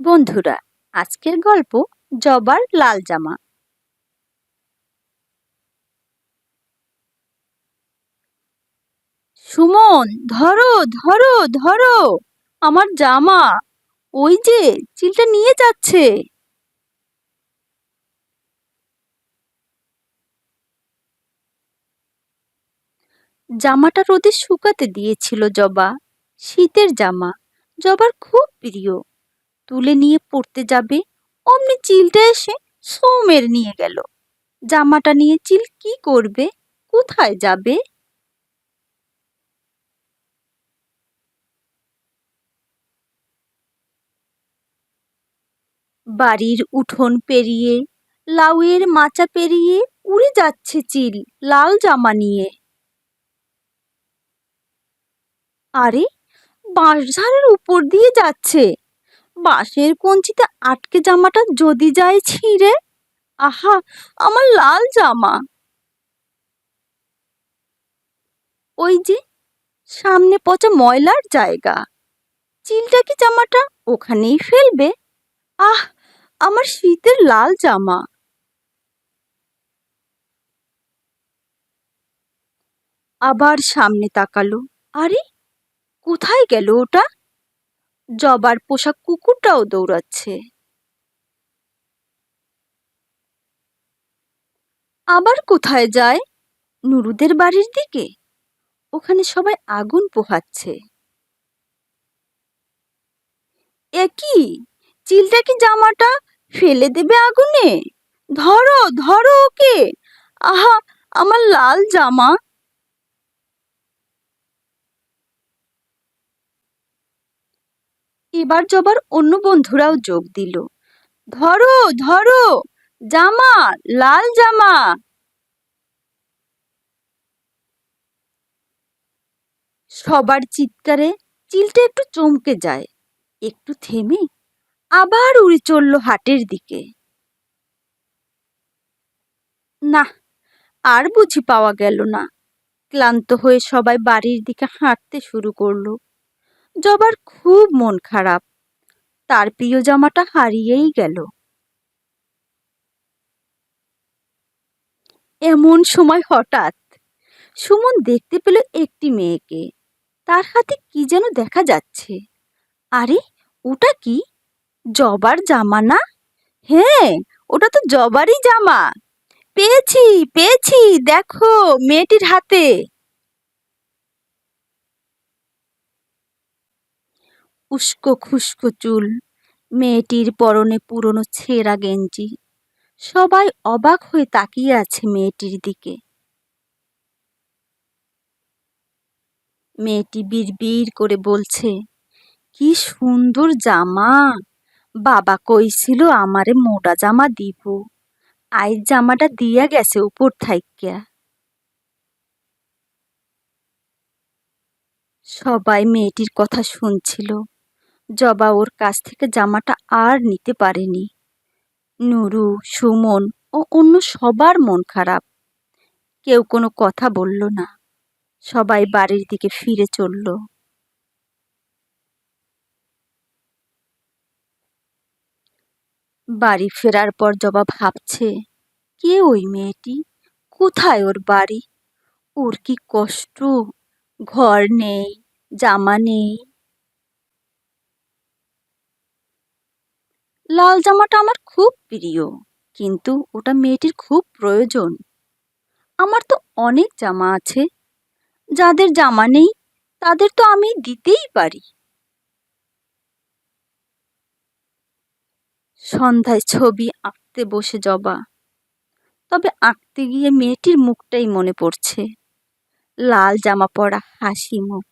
বন্ধুরা, আজকের গল্প জবার লাল জামা। সুমন, ধরো ধরো ধরো, আমার জামা, ওই যে চিলটা নিয়ে যাচ্ছে। জামাটা রোদে শুকাতে দিয়েছিল জবা, শীতের জামা, জবার খুব প্রিয়। তুলে নিয়ে পড়তে যাবে। অমনি চিলটা এসে সৌমের নিয়ে গেল। জামাটা নিয়ে চিল কি করবে? কোথায় যাবে? বাড়ির উঠোন পেরিয়ে, লাউয়ের মাচা পেরিয়ে উড়ে যাচ্ছে চিল লাল জামা নিয়ে। আরে, বাঁশঝাড়ের উপর দিয়ে যাচ্ছে। বাঁশের কঞ্চিতে আটকে জামাটা যদি যায় ছিঁড়ে? আহা, আমার লাল জামা। ওই যে, সামনে পচা ময়লার জায়গা। চিলটা কি জামাটা ওখানেই ফেলবে? আহ, আমার শীতের লাল জামা। আবার সামনে তাকালো। আরে, কোথায় গেল ওটা? জবার পোষা কুকুরটাও দৌড়াচ্ছে। আবার কোথায় যায়? নুরুদের বাড়ির দিকে। ওখানে সবাই আগুন পোহাচ্ছে। একই চিলটা কি জামাটা ফেলে দেবে আগুনে? ধরো ধরো ওকে। আহা, আমার লাল জামা। এবার জবার অন্য বন্ধুরাও যোগ দিল। ধরো ধরো, জামা, লাল জামা। সবার চিৎকারে চিলটা একটু চমকে যায়, একটু থেমে আবার উড়ে চলল হাটের দিকে। না, আর বুঝি পাওয়া গেল না। ক্লান্ত হয়ে সবাই বাড়ির দিকে হাঁটতে শুরু করল। জবার খুব মন খারাপ। তার প্রিয় জামাটা হারিয়েই গেল। এমন সময় হঠাৎ সুমন দেখতে পেল একটি মেয়েকে। তার হাতে কি যেন দেখা যাচ্ছে। আরে, ওটা কি? জবার জামা না? হ্যাঁ ওটা তো জবারই জামা। পেয়েছি পেয়েছি, দেখো মেয়েটির হাতে। উস্কো খুস্কো চুল, মেয়েটির পরনে পুরনো ছেঁড়া গেঞ্জি। সবাই অবাক হয়ে তাকিয়ে আছে মেয়েটির দিকে। মেয়েটি বিড়বিড় করে বলছে, কি সুন্দর জামা। বাবা কইছিল আমারে মোটা জামা দিব। আইজ জামাটা দিয়া গেছে উপর থাইক্যা। সবাই মেয়েটির কথা শুনছিল। জবা ওর কাছ থেকে জামাটা আর নিতে পারেনি। নুরু, সুমন ও অন্য সবার মন খারাপ। কেউ কোনো কথা বলল না। সবাই বাড়ির দিকে ফিরে চলল। বাড়ি ফেরার পর জবা ভাবছে, কে ওই মেয়েটি? কোথায় ওর বাড়ি? ওর কি কষ্ট? ঘর নেই, জামা নেই লাল জামাটা আমার খুব প্রিয়, কিন্তু ওটা মেয়েটির খুব প্রয়োজন। আমার তো অনেক জামা আছে। যাদের জামা নেই, তাদের তো আমি দিতেই পারি। সন্ধ্যায় ছবি আঁকতে বসে জবা। তবে আঁকতে গিয়ে মেয়েটির মুখটাই মনে পড়ছে। লাল জামা পরা হাসি মুখ।